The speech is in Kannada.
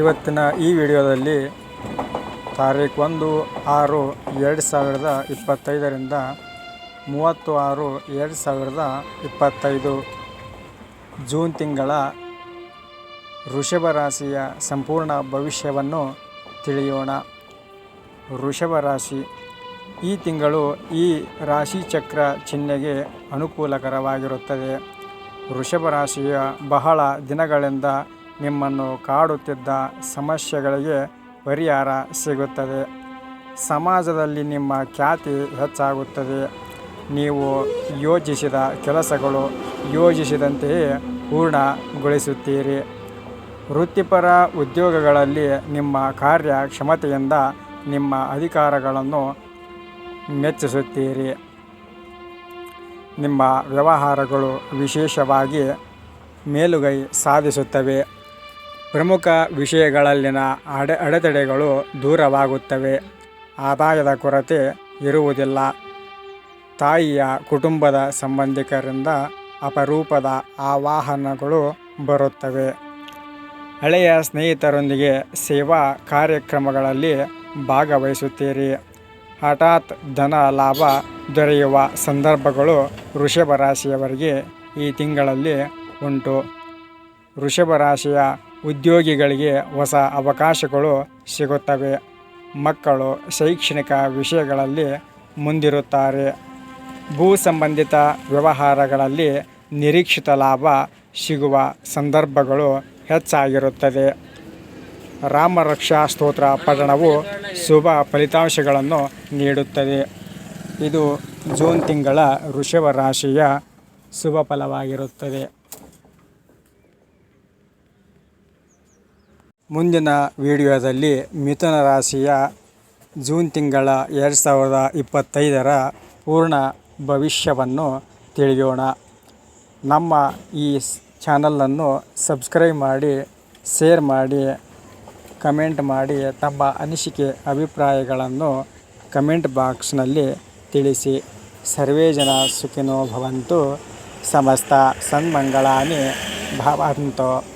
ಇವತ್ತಿನ ಈ ವಿಡಿಯೋದಲ್ಲಿ ತಾರೀಕು ಒಂದು ಆರು ಎರಡು ಸಾವಿರದ ಇಪ್ಪತ್ತೈದರಿಂದ ಮೂವತ್ತು ಆರು ಎರಡು ಸಾವಿರದ ಇಪ್ಪತ್ತೈದು ಜೂನ್ ತಿಂಗಳ ವೃಷಭ ರಾಶಿಯ ಸಂಪೂರ್ಣ ಭವಿಷ್ಯವನ್ನು ತಿಳಿಯೋಣ. ವೃಷಭ ರಾಶಿ ಈ ತಿಂಗಳು ಈ ರಾಶಿ ಚಕ್ರ ಚಿಹ್ನೆಗೆ ಅನುಕೂಲಕರವಾಗಿರುತ್ತದೆ. ವೃಷಭ ರಾಶಿಯ ಬಹಳ ದಿನಗಳಿಂದ ನಿಮ್ಮನ್ನು ಕಾಡುತ್ತಿದ್ದ ಸಮಸ್ಯೆಗಳಿಗೆ ಪರಿಹಾರ ಸಿಗುತ್ತದೆ. ಸಮಾಜದಲ್ಲಿ ನಿಮ್ಮ ಖ್ಯಾತಿ ಹೆಚ್ಚಾಗುತ್ತದೆ. ನೀವು ಯೋಜಿಸಿದ ಕೆಲಸಗಳು ಯೋಜಿಸಿದಂತೆಯೇ ಪೂರ್ಣಗೊಳಿಸುತ್ತೀರಿ. ವೃತ್ತಿಪರ ಉದ್ಯೋಗಗಳಲ್ಲಿ ನಿಮ್ಮ ಕಾರ್ಯಕ್ಷಮತೆಯಿಂದ ನಿಮ್ಮ ಅಧಿಕಾರಗಳನ್ನು ಮೆಚ್ಚಿಸುತ್ತೀರಿ. ನಿಮ್ಮ ವ್ಯವಹಾರಗಳು ವಿಶೇಷವಾಗಿ ಮೇಲುಗೈ ಸಾಧಿಸುತ್ತವೆ. ಪ್ರಮುಖ ವಿಷಯಗಳಲ್ಲಿನ ಅಡೆ, ಅಡೆತಡೆಗಳು ದೂರವಾಗುತ್ತವೆ. ಆದಾಯದ ಕೊರತೆ ಇರುವುದಿಲ್ಲ. ತಾಯಿಯ ಕುಟುಂಬದ ಸಂಬಂಧಿಕರಿಂದ ಅಪರೂಪದ ಆವಾಹನಗಳು ಬರುತ್ತವೆ. ಹಳೆಯ ಸ್ನೇಹಿತರೊಂದಿಗೆ ಸೇವಾ ಕಾರ್ಯಕ್ರಮಗಳಲ್ಲಿ ಭಾಗವಹಿಸುತ್ತೀರಿ. ಹಠಾತ್ ಧನ ಲಾಭ ದೊರೆಯುವ ಸಂದರ್ಭಗಳು ವೃಷಭ ರಾಶಿಯವರಿಗೆ ಈ ತಿಂಗಳಲ್ಲಿ ಉಂಟು. ವೃಷಭ ರಾಶಿಯ ಉದ್ಯೋಗಿಗಳಿಗೆ ಹೊಸ ಅವಕಾಶಗಳು ಸಿಗುತ್ತವೆ. ಮಕ್ಕಳು ಶೈಕ್ಷಣಿಕ ವಿಷಯಗಳಲ್ಲಿ ಮುಂದಿರುತ್ತಾರೆ. ಭೂ ಸಂಬಂಧಿತ ವ್ಯವಹಾರಗಳಲ್ಲಿ ನಿರೀಕ್ಷಿತ ಲಾಭ ಸಿಗುವ ಸಂದರ್ಭಗಳು ಹೆಚ್ಚಾಗಿರುತ್ತದೆ. ರಾಮರಕ್ಷಾ ಸ್ತೋತ್ರ ಪಠಣವು ಶುಭ ಫಲಿತಾಂಶಗಳನ್ನು ನೀಡುತ್ತದೆ. ಇದು ಜೂನ್ ತಿಂಗಳ ವೃಷಭ ರಾಶಿಯ ಶುಭ ಫಲವಾಗಿರುತ್ತದೆ. ಮುಂದಿನ ವಿಡಿಯೋದಲ್ಲಿ ಮಿಥುನ ರಾಶಿಯ ಜೂನ್ ತಿಂಗಳ ಎರಡು ಸಾವಿರದ ಇಪ್ಪತ್ತೈದರ ಪೂರ್ಣ ಭವಿಷ್ಯವನ್ನು ತಿಳಿಯೋಣ. ನಮ್ಮ ಈ ಚಾನಲನ್ನು ಸಬ್ಸ್ಕ್ರೈಬ್ ಮಾಡಿ, ಶೇರ್ ಮಾಡಿ, ಕಮೆಂಟ್ ಮಾಡಿ, ತಮ್ಮ ಅನಿಸಿಕೆ, ಅಭಿಪ್ರಾಯಗಳನ್ನು ಕಮೆಂಟ್ ಬಾಕ್ಸ್ನಲ್ಲಿ ತಿಳಿಸಿ. ಸರ್ವೇ ಜನ ಸುಖಿನೋ ಭವಂತು. ಸಮಸ್ತ ಸನ್ಮಂಗಳಾನಿ ಭವಂತು.